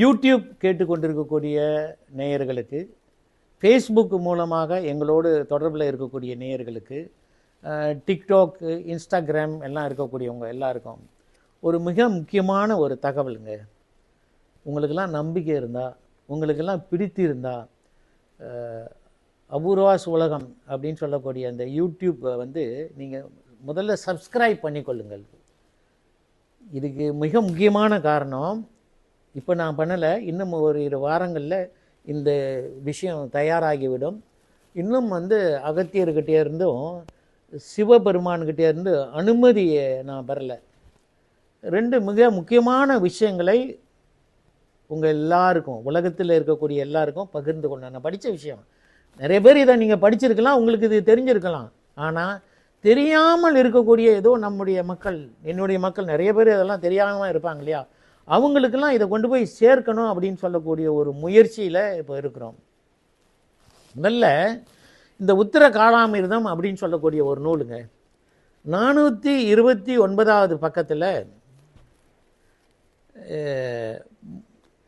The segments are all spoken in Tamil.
யூடியூப் கேட்டுக்கொண்டிருக்கக்கூடிய நேயர்களுக்கு ஃபேஸ்புக் மூலமாக எங்களோடு தொடர்பில் இருக்கக்கூடிய நேயர்களுக்கு டிக்டாக்கு டிக்டாக் இன்ஸ்டாகிராம் எல்லாம் இருக்கக்கூடியவங்க எல்லாருக்கும் ஒரு மிக முக்கியமான ஒரு தகவலுங்க. உங்களுக்கெல்லாம் நம்பிக்கை இருந்தால் உங்களுக்கெல்லாம் பிடித்து இருந்தால் அபூர்வாஸ் உலகம் அப்படின்னு சொல்லக்கூடிய அந்த யூடியூப்பை வந்து நீங்கள் முதல்ல சப்ஸ்கிரைப் பண்ணிக்கொள்ளுங்கள். இதுக்கு மிக முக்கியமான காரணம் இப்போ நான் பண்ணலை. இன்னும் ஒரு இரு வாரங்களில் இந்த விஷயம் தயாராகிவிடும். இன்னும் வந்து அகத்தியர்கிட்டே இருந்தும் சிவபெருமான்கிட்டே இருந்து அனுமதியை நான் பெறலை. ரெண்டு மிக முக்கியமான விஷயங்களை உங்கள் எல்லாருக்கும் உலகத்தில் இருக்கக்கூடிய எல்லாருக்கும் பகிர்ந்து கொண்டேன். நான் படித்த விஷயம். நிறைய பேர் இதை நீங்கள் படிச்சிருக்கலாம் உங்களுக்கு இது தெரிஞ்சிருக்கலாம். ஆனால் தெரியாமல் இருக்கக்கூடிய ஏதோ நம்முடைய மக்கள் என்னுடைய மக்கள் நிறைய பேர் இதெல்லாம் தெரியாமல் இருப்பாங்க இல்லையா? அவங்களுக்கெல்லாம் இதை கொண்டு போய் சேர்க்கணும் அப்படின்னு சொல்லக்கூடிய ஒரு முயற்சியில் இப்போ இருக்கிறோம். முதல்ல இந்த உத்தர காலாமிர்தம் அப்படின்னு சொல்லக்கூடிய ஒரு நூலுங்க. நானூற்றி இருபத்தி ஒன்பதாவது பக்கத்தில்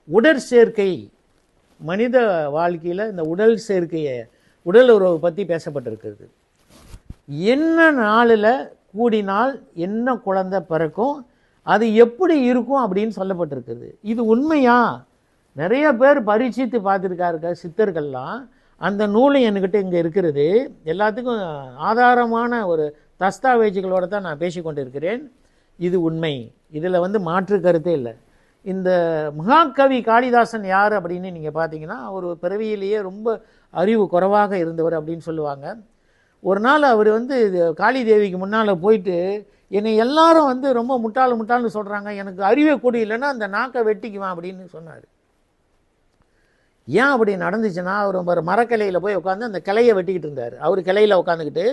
உடற்சேர்க்கை மனித வாழ்க்கையில் இந்த உடல் சேர்க்கையை உடல் உறவு பற்றி பேசப்பட்டிருக்கிறது. என்ன நாளில் கூடினால் என்ன குழந்தை பிறக்கும் அது எப்படி இருக்கும் அப்படின்னு சொல்லப்பட்டிருக்குது. இது உண்மையா? நிறைய பேர் பரீட்சித்து பார்த்துருக்காருக்க சித்தர்கள்லாம். அந்த நூலும் என்கிட்ட இங்கே இருக்கிறது. எல்லாத்துக்கும் ஆதாரமான ஒரு தஸ்தாவேஜுகளோடு தான் நான் பேசிக்கொண்டு இருக்கிறேன் இது உண்மை. இதில் வந்து மாற்று கருத்தே இல்லை. இந்த மகாகவி காளிதாசன் யார் அப்படின்னு நீங்கள் பார்த்தீங்கன்னா அவர் பிறவியிலேயே ரொம்ப அறிவு குறைவாக இருந்தவர் அப்படின்னு சொல்லுவாங்க. ஒரு நாள் அவர் வந்து இது காளி தேவிக்கு முன்னால் போயிட்டு என்னை எல்லாரும் வந்து ரொம்ப முட்டாள் முட்டாள்னு சொல்கிறாங்க எனக்கு அறிவே கூட இல்லைன்னா அந்த நாக்கை வெட்டிக்குவான் அப்படின்னு சொன்னார். ஏன் அப்படி நடந்துச்சுன்னா அவர் ஒரு மரக்கிளையில் போய் உட்காந்து அந்த கிளையை வெட்டிக்கிட்டு இருந்தார். அவர் கிளையில் உட்காந்துக்கிட்டு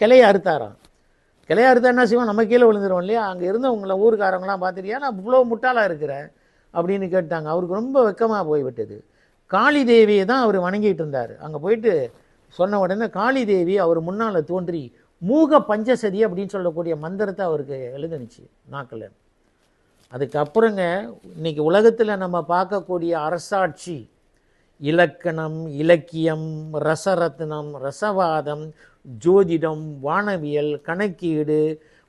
கிளையை அறுத்தாராம். கிளையை அறுத்தா என்ன செய்வோம்? நம்ம கீழே விழுந்துருவோம் இல்லையா? அங்கே இருந்தவங்கள ஊருக்காரங்களாம் பார்த்துட்டியா? நான் இவ்வளோ முட்டாளாக இருக்கிறேன் அப்படின்னு கேட்டாங்க. அவருக்கு ரொம்ப வெக்கமாக போய்விட்டது. காளி தேவியை தான் அவர் வணங்கிட்டு இருந்தார். அங்கே போயிட்டு சொன்ன உடனே காளி தேவி அவர் முன்னால் தோன்றி மூக பஞ்சசதி அப்படின்னு சொல்லக்கூடிய மந்திரத்தை அவருக்கு எழுதுனுச்சு நாக்கில் அதுக்கப்புறங்க இன்னைக்கு உலகத்தில் நம்ம பார்க்கக்கூடிய அரசாட்சி இலக்கணம் இலக்கியம் ரசரத்னம் ரசவாதம் ஜோதிடம் வானவியல் கணக்கீடு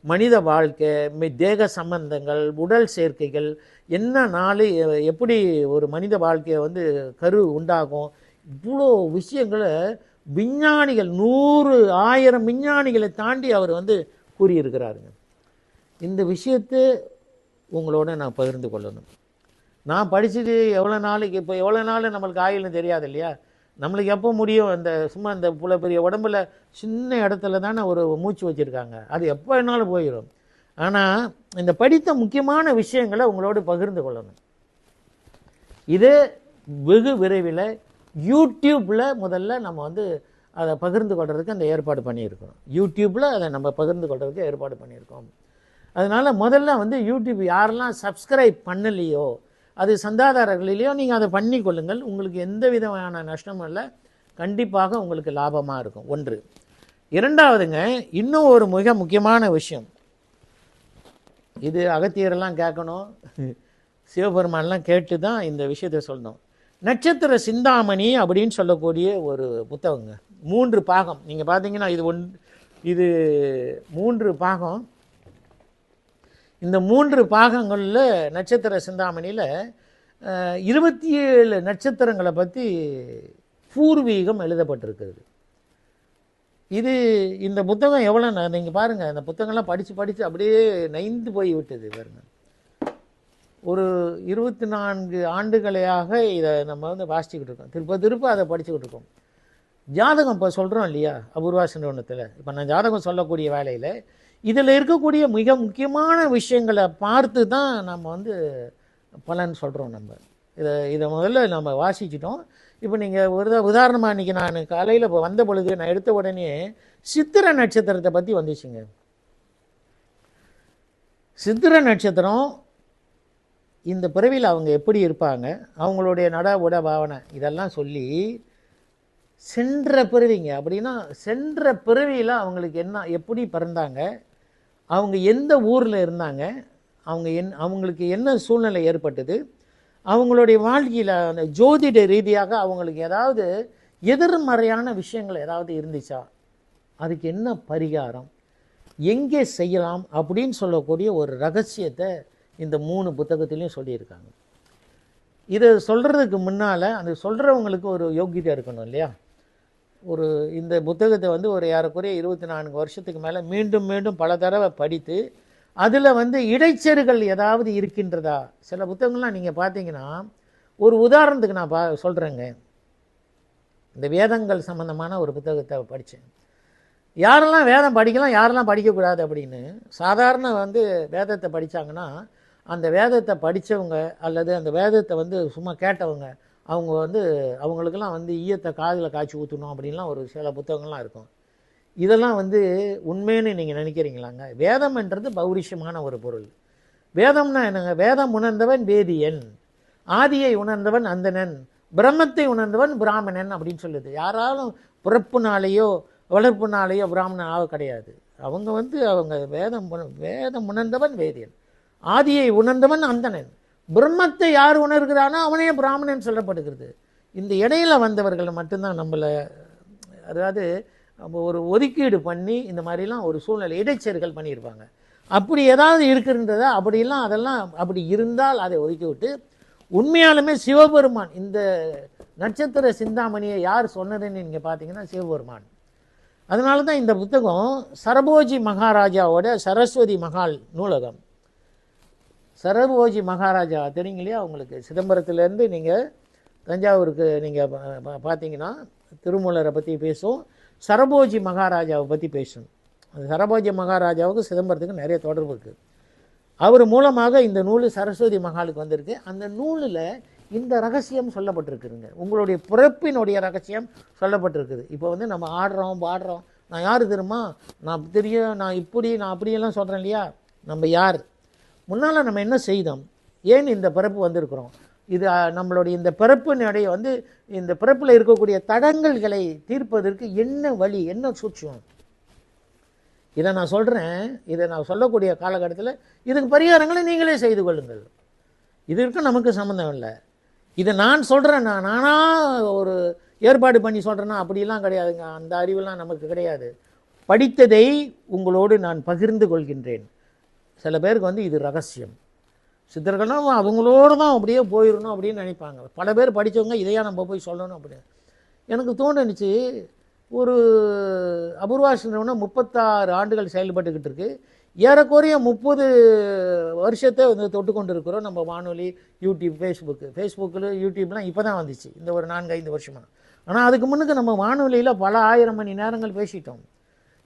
மனித வாழ்க்கை மெ- தேக சம்பந்தங்கள் உடல் சேர்க்கைகள் என்ன நாள் எப்படி ஒரு மனித வாழ்க்கையை வந்து கரு உண்டாகும் இவ்வளோ விஷயங்களை விஞ்ஞானிகள் நூறு ஆயிரம் விஞ்ஞானிகளை தாண்டி அவர் வந்து கூறியிருக்கிறாருங்க. இந்த விஷயத்தை உங்களோட நான் பகிர்ந்து கொள்ளணும். நான் படிச்சது எவ்வளோ நாளைக்கு இப்போ எவ்வளோ நாள் நம்மளுக்கு ஆயுள்னு தெரியாது இல்லையா? நம்மளுக்கு எப்போ முடியும்? அந்த சும்மா இந்த புல பெரிய உடம்புல சின்ன இடத்துல தானே ஒரு மூச்சு வச்சுருக்காங்க. அது எப்போ வேணாலும் போயிடும் ஆனால் இந்த படித்த முக்கியமான விஷயங்களை உங்களோடு பகிர்ந்து கொள்ளணும். இது வெகு விரைவில் யூடியூப்பில் முதல்ல நம்ம வந்து அதை பகிர்ந்து கொள்றதுக்கு அந்த ஏற்பாடு பண்ணியிருக்கோம் யூடியூப்பில் அதை நம்ம பகிர்ந்து கொள்றதுக்கு ஏற்பாடு பண்ணியிருக்கோம். அதனால் முதல்ல வந்து யூடியூப் யாரெல்லாம் சப்ஸ்கிரைப் பண்ணலையோ அது சந்தாதாரர்களிலேயோ நீங்கள் அதை பண்ணி கொள்ளுங்கள். உங்களுக்கு எந்த விதமான நஷ்டமும் இல்லை. கண்டிப்பாக உங்களுக்கு லாபமாக இருக்கும். ஒன்று. இரண்டாவதுங்க இன்னும் ஒரு மிக முக்கியமான விஷயம். இது அகத்தியரெல்லாம் கேட்கணும். சிவபெருமான்லாம் கேட்டு தான் இந்த விஷயத்தை சொல்லணும். நட்சத்திர சிந்தாமணி அப்படின்னு சொல்லக்கூடிய ஒரு புத்தகங்க. மூன்று பாகம். நீங்கள் பார்த்தீங்கன்னா இது ஒன் இது மூன்று பாகம். இந்த மூன்று பாகங்களில் நட்சத்திர சிந்தாமணியில் இருபத்தி ஏழு நட்சத்திரங்களை பற்றி பூர்வீகம் எழுதப்பட்டிருக்கிறது. இது இந்த புத்தகம் எவ்வளோ நீங்கள் பாருங்கள் இந்த புத்தகம்லாம் படித்து படித்து அப்படியே நைந்து போய் விட்டது பாருங்கள் ஒரு இருபத்தி நான்கு ஆண்டுகளையாக இதை நம்ம வந்து வாசிச்சுக்கிட்டு இருக்கோம். திருப்ப திருப்ப அதை படிச்சுக்கிட்டு இருக்கோம். ஜாதகம் இப்போ சொல்கிறோம் இல்லையா? அபூர்வா ஒன்றத்தில் இப்போ நான் ஜாதகம் சொல்லக்கூடிய வேலையில் இதில் இருக்கக்கூடிய மிக முக்கியமான விஷயங்களை பார்த்து தான் நம்ம வந்து பலன் சொல்கிறோம் நம்ம. இதை இதை முதல்ல நம்ம வாசிச்சிட்டோம். இப்போ நீங்கள் ஒரு உதாரணமாக இன்றைக்கி நான் காலையில் இப்போ வந்த பொழுது நான் எடுத்த உடனே சித்திர நட்சத்திரத்தை பற்றி வந்துச்சுங்க. சித்திர நட்சத்திரம் இந்த பிறவியில் அவங்க எப்படி இருப்பாங்க? அவங்களுடைய நட உட பாவனை இதெல்லாம் சொல்லி சென்ற பிறவிங்க. அப்படின்னா சென்ற பிறவியில் அவங்களுக்கு என்ன எப்படி பிறந்தாங்க? அவங்க எந்த ஊரில் இருந்தாங்க? அவங்க என் அவங்களுக்கு என்ன சூழ்நிலை ஏற்பட்டது? அவங்களுடைய வாழ்க்கையில் அந்த ஜோதிட ரீதியாக அவங்களுக்கு ஏதாவது எதிர்மறையான விஷயங்கள் ஏதாவது இருந்துச்சா? அதுக்கு என்ன பரிகாரம்? எங்கே செய்யலாம்? அப்படின்னு சொல்லக்கூடிய ஒரு ரகசியத்தை இந்த மூணு புத்தகத்திலையும் சொல்லியிருக்காங்க. இதை சொல்கிறதுக்கு முன்னால் அந்த சொல்கிறவங்களுக்கு ஒரு யோக்கியதை இருக்கணும் இல்லையா? ஒரு இந்த புத்தகத்தை வந்து ஒரு ஏறக்குறைய இருபத்தி நான்கு வருஷத்துக்கு மேலே மீண்டும் மீண்டும் பல தடவை படித்து அதில் வந்து இடைச்செருகள் ஏதாவது இருக்கின்றதா? சில புத்தகங்கள்லாம் நீங்கள் பார்த்தீங்கன்னா ஒரு உதாரணத்துக்கு நான் பா சொல்கிறேங்க இந்த வேதங்கள் சம்பந்தமான ஒரு புத்தகத்தை படித்தேன். யாரெல்லாம் வேதம் படிக்கலாம் யாரெல்லாம் படிக்கக்கூடாது அப்படின்னு சாதாரண வந்து வேதத்தை படித்தாங்கன்னா அந்த வேதத்தை படித்தவங்க அல்லது அந்த வேதத்தை வந்து சும்மா கேட்டவங்க அவங்க வந்து அவங்களுக்கெல்லாம் வந்து ஈயத்தை காதில் காய்ச்சி ஊற்றணும் அப்படின்லாம் ஒரு சில புத்தகங்கள்லாம் இருக்கும். இதெல்லாம் வந்து உண்மைன்னு நீங்கள் நினைக்கிறீங்களாங்க? வேதம்ன்றது பௌரிஷமான ஒரு பொருள். வேதம்னா என்னங்க? வேதம் உணர்ந்தவன் வேதியன் ஆதியை உணர்ந்தவன் அந்தனன் பிரம்மத்தை உணர்ந்தவன் பிராமணன் அப்படின்னு சொல்லுது. யாராலும் பிறப்புனாலேயோ வளர்ப்புனாலேயோ பிராமணன் ஆக கிடையாது. அவங்க வந்து அவங்க வேதம் வேதம் உணர்ந்தவன் வேதியன். ஆதியை உணர்ந்தவன் அந்தணன். பிரம்மத்தை யார் உணர்கிறானோ அவனே பிராமணன் சொல்லப்படுகிறது. இந்த இடையில வந்தவர்கள் மட்டும்தான் நம்மளை அதாவது ஒரு ஒதுக்கீடு பண்ணி இந்த மாதிரிலாம் ஒரு சூழ்நிலை இடைச்செருகள் பண்ணியிருப்பாங்க. அப்படி ஏதாவது இருக்குன்றதா அப்படிலாம் அதெல்லாம் அப்படி இருந்தால் அதை ஒதுக்கி விட்டு உண்மையாலுமே சிவபெருமான் இந்த நட்சத்திர சிந்தாமணியை யார் சொன்னதுன்னு நீங்கள் பார்த்தீங்கன்னா சிவபெருமான். அதனால தான் இந்த புத்தகம் சரபோஜி மகாராஜாவோட சரஸ்வதி மகால் நூலகம். சரபோஜி மகாராஜா தெரியுங்க இல்லையா உங்களுக்கு சிதம்பரத்துலேருந்து நீங்கள் தஞ்சாவூருக்கு நீங்கள் பார்த்தீங்கன்னா திருமூலரை பற்றி பேசும் சரபோஜி மகாராஜாவை பற்றி பேசும் அந்த சரபோஜி மகாராஜாவுக்கு சிதம்பரத்துக்கு நிறைய தொடர்பு இருக்குது அவர் மூலமாக இந்த நூல் சரஸ்வதி மகாலுக்கு வந்திருக்கு. அந்த நூலில் இந்த ரகசியம் சொல்லப்பட்டிருக்குதுங்க. உங்களுடைய பிறப்பினுடைய ரகசியம் சொல்லப்பட்டிருக்குது. இப்போ வந்து நம்ம ஆடுறோம் பாடுறோம். நான் யார் தெரியுமா? நான் தெரியும் நான் இப்படி நான் அப்படியெல்லாம் சொல்கிறேன் இல்லையா? நம்ம யார்? முன்னால் நம்ம என்ன செய்தோம்? ஏன் இந்த பிறப்பு வந்திருக்கிறோம்? இது நம்மளுடைய இந்த பிறப்பினுடைய வந்து இந்த பிறப்பில் இருக்கக்கூடிய தடங்கல்களை தீர்ப்பதற்கு என்ன வழி என்ன சூட்சம்? இதை நான் சொல்கிறேன் இதை நான் சொல்லக்கூடிய காலகட்டத்தில் இதுக்கு பரிகாரங்களை நீங்களே செய்து கொள்ளுங்கள். இதற்கு நமக்கு சம்மந்தம் இல்லை. இதை நான் சொல்கிறேன் நான் நானாக ஒரு ஏற்பாடு பண்ணி சொல்கிறேன்னா அப்படிலாம் கிடையாதுங்க. அந்த அறிவெல்லாம் நமக்கு கிடையாது. படித்ததை உங்களோடு நான் பகிர்ந்து கொள்கின்றேன். சில பேருக்கு வந்து இது ரகசியம். சித்தர்கள்லாம் அவங்களோடு தான் அப்படியே போயிடணும் அப்படின்னு நினைப்பாங்க. பல பேர் படித்தவங்க இதையா நம்ம போய் சொல்லணும் அப்படின்னு. எனக்கு தோணுச்சு ஒரு அபூர்வாசிரமம் முப்பத்தாறு ஆண்டுகள் செயல்பட்டுக்கிட்டு இருக்கு. ஏறக்குறைய முப்பது வருஷத்தை வந்து தொட்டு கொண்டு இருக்கிறோம் நம்ம வானொலி யூடியூப் ஃபேஸ்புக்கு ஃபேஸ்புக்கில் யூடியூப்லாம் இப்போ தான் வந்துச்சு. இந்த ஒரு நான்கு ஐந்து வருஷமாக ஆனால் அதுக்கு முன்னுக்கு நம்ம வானொலியில் பல ஆயிரம் மணி நேரங்கள் பேசிட்டோம்.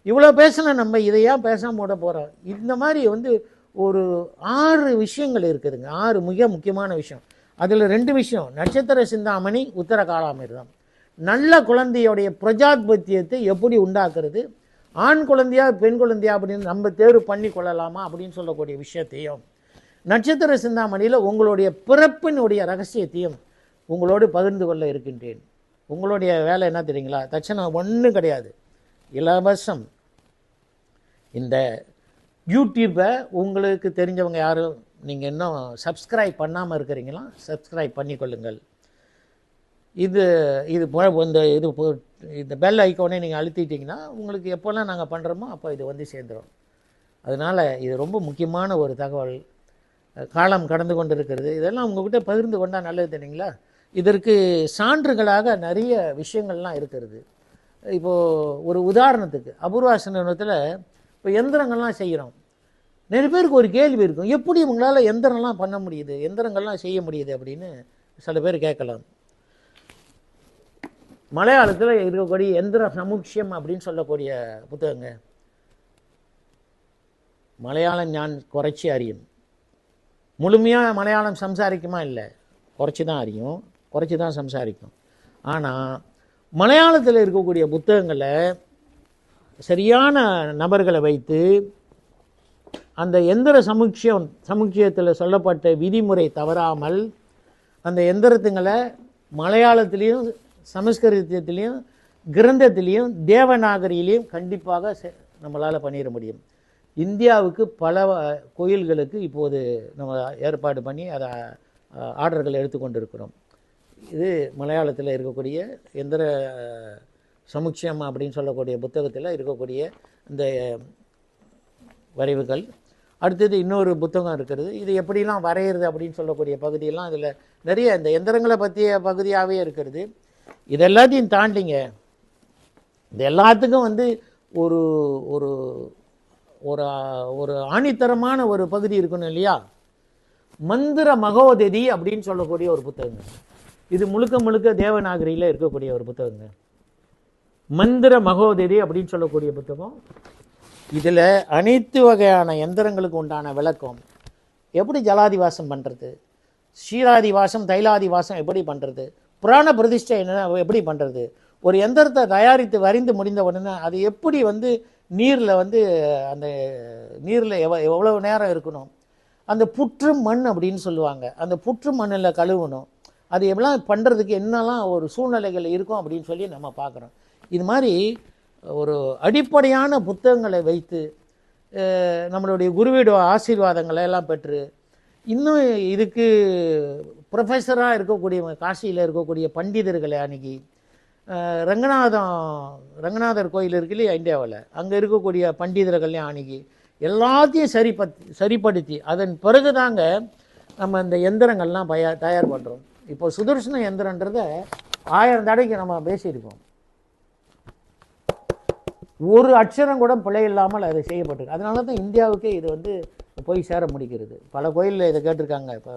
இவ்வளோ பேசலாம் நம்ம இதை ஏன் பேசாம விட போகிறோம் இந்த மாதிரி வந்து ஒரு ஆறு விஷயங்கள் இருக்குதுங்க. ஆறு மிக முக்கியமான விஷயம். அதில் ரெண்டு விஷயம் நட்சத்திர சிந்தாமணி உத்தர காலாமிர்தம். நல்ல குழந்தையோடைய பிரஜாத்பத்தியத்தை எப்படி உண்டாக்குறது? ஆண் குழந்தையா பெண் குழந்தையா அப்படின்னு நம்ம தேர்வு பண்ணி கொள்ளலாமா அப்படின்னு சொல்லக்கூடிய விஷயத்தையும் நட்சத்திர சிந்தாமணியில் உங்களுடைய பிறப்பினுடைய ரகசியத்தையும் உங்களோடு பகிர்ந்து கொள்ள இருக்கின்றேன். உங்களுடைய வேலை என்ன தெரியுங்களா? தட்சணம் ஒன்றும் கிடையாது. இலவசம். இந்த யூடியூப்பை உங்களுக்கு தெரிஞ்சவங்க யாரும் நீங்கள் இன்னும் சப்ஸ்கிரைப் பண்ணாமல் இருக்கிறீங்களா? சப்ஸ்கிரைப் பண்ணிக்கொள்ளுங்கள். இது இது போ- இந்த இது இந்த பெல் ஐக்கோனே நீங்கள் அழுத்திட்டிங்கன்னா உங்களுக்கு எப்போல்லாம் நாங்கள் பண்ணுறோமோ அப்போ இது வந்து சேர்ந்துடும் அதனால் இது ரொம்ப முக்கியமான ஒரு தகவல். காலம் கடந்து கொண்டு இருக்கிறது இதெல்லாம் உங்ககிட்ட பகிர்ந்து கொண்டால் நல்லது தெரியுங்களா? இதற்கு சான்றுகளாக நிறைய விஷயங்கள்லாம் இருக்கிறது. இப்போது ஒரு உதாரணத்துக்கு அபூர்வாசனத்தில் இப்போ எந்திரங்கள்லாம் செய்கிறோம் நிறைய பேருக்கு ஒரு கேள்வி இருக்கும். எப்படி உங்களால் எந்திரம்லாம் பண்ண முடியுது? எந்திரங்கள்லாம் செய்ய முடியுது அப்படின்னு சில பேர் கேட்கலாம். மலையாளத்தில் இருக்கக்கூடிய எந்திர சமுட்சியம் அப்படின்னு சொல்லக்கூடிய புத்தகங்க. மலையாளம் ஞான் குறைச்சி அறியும். முழுமையாக மலையாளம் சம்சாரிக்குமா? இல்லை. குறைச்சி தான் அறியும். குறைச்சி தான் சம்சாரிக்கும். ஆனால் மலையாளத்தில் இருக்கக்கூடிய புத்தகங்களை சரியான நபர்களை வைத்து அந்த எந்திர சமுட்சியம் சமுட்சியத்தில் சொல்லப்பட்ட விதிமுறை தவறாமல் அந்த எந்திரத்துங்களை மலையாளத்திலையும் சமஸ்கிருதத்திலையும் கிரந்தத்திலையும் தேவநாகரியிலையும் கண்டிப்பாக நம்மளால் பண்ணிட முடியும். இந்தியாவுக்கு பல கோயில்களுக்கு இப்போது நம்ம ஏற்பாடு பண்ணி அதை ஆர்டர்கள் எடுத்துக்கொண்டிருக்கிறோம். இது மலையாளத்தில் இருக்கக்கூடிய எந்திர சமுட்சியம் அப்படின்னு சொல்லக்கூடிய புத்தகத்தில் இருக்கக்கூடிய இந்த வரைவுகள். அடுத்தது இன்னொரு புத்தகம் இருக்கிறது. இது எப்படிலாம் வரைகிறது அப்படின்னு சொல்லக்கூடிய பகுதியெல்லாம் இதில் நிறைய இந்த எந்திரங்களை பற்றிய பகுதியாகவே இருக்கிறது. இது எல்லாத்தையும் தாண்டிங்க. இது எல்லாத்துக்கும் வந்து ஒரு ஒரு ஒரு ஒரு ஆணித்தரமான ஒரு பகுதி இருக்கணும் இல்லையா? மந்திர மகோததி அப்படின்னு சொல்லக்கூடிய ஒரு புத்தகங்க. இது முழுக்க முழுக்க தேவநாகரியில் இருக்கக்கூடிய ஒரு புத்தகங்க. மந்திர மகோதரி அப்படின்னு சொல்லக்கூடிய புத்தகம். இதில் அனைத்து வகையான எந்திரங்களுக்கு உண்டான விளக்கம். எப்படி ஜலாதிவாசம் பண்ணுறது ஷீராதிவாசம் தைலாதிவாசம் எப்படி பண்ணுறது புராண பிரதிஷ்டை என்ன எப்படி பண்ணுறது ஒரு எந்திரத்தை தயாரித்து வரைந்து முடிந்த உடனே அது எப்படி வந்து நீரில் வந்து அந்த நீரில் எவ எவ்வளவு நேரம் இருக்கணும்? அந்த புற்று மண் அப்படின்னு சொல்லுவாங்க. அந்த புற்று மண்ணில் கழுவணும். அது எவ்வளோ பண்ணுறதுக்கு என்னெல்லாம் ஒரு சூழ்நிலைகள் இருக்கும் அப்படின்னு சொல்லி நம்ம பார்க்குறோம். இது மாதிரி ஒரு அடிப்படையான புத்தகங்களை வைத்து நம்மளுடைய குருவிட ஆசீர்வாதங்களை எல்லாம் பெற்று இன்னும் இதுக்கு ப்ரொஃபஸராக இருக்கக்கூடிய காசியில் இருக்கக்கூடிய பண்டிதர்களை அணுகி ரங்கநாதம் ரங்கநாதர் கோயில் இருக்கு இல்லையா இந்தியாவில்? அங்கே இருக்கக்கூடிய பண்டிதர்களையும் அணுகி எல்லாத்தையும் சரிபத் சரிப்படுத்தி அதன் பிறகு தாங்க நம்ம இந்த எந்திரங்கள்லாம் பய தயார் பண்ணுறோம் இப்போ சுதர்சன எந்திரன்றத ஆயிரம் தடவைக்கு நம்ம பேசியிருக்கோம். ஒரு அக்ஷரம் கூட பிழை இல்லாமல் அது செய்யப்பட்டிருக்கு. அதனால தான் இந்தியாவுக்கே இது வந்து போய் சேர முடிக்கிறது. பல கோயிலில் இதை கேட்டிருக்காங்க. இப்போ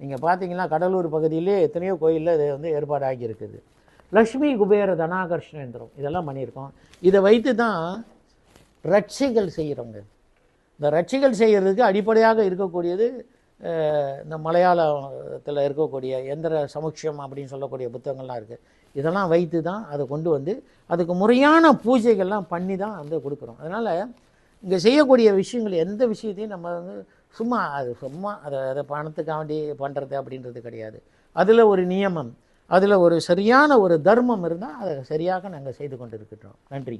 நீங்கள் பார்த்தீங்கன்னா கடலூர் பகுதியிலே எத்தனையோ கோயிலில் இது வந்து ஏற்பாடு ஆகியிருக்குது லக்ஷ்மி குபேர தனாகர்ஷ்ணேந்திரம் இதெல்லாம் பண்ணியிருக்கோம். இதை வைத்து தான் ரட்சைகள் செய்கிறோங்க இந்த ரட்சைகள் செய்கிறதுக்கு அடிப்படையாக இருக்கக்கூடியது இந்த மலையாளத்தில் இருக்கக்கூடிய எந்திர சமுட்சியம் அப்படின்னு சொல்லக்கூடிய புத்தகங்கள்லாம் இருக்குது இதெல்லாம் வைத்து தான் அதை கொண்டு வந்து அதுக்கு முறையான பூஜைகள்லாம் பண்ணி தான் வந்து கொடுக்குறோம். அதனால் இங்கே செய்யக்கூடிய விஷயங்கள் எந்த விஷயத்தையும் நம்ம வந்து சும்மா அது சும்மா அதை அதை பணத்துக்காண்டி பண்ணுறது அப்படின்றது கிடையாது. அதில் ஒரு நியமம் அதில் ஒரு சரியான ஒரு தர்மம் இருந்தால் அதை சரியாக நாங்கள் செய்து கொண்டு இருக்கின்றோம் நன்றி.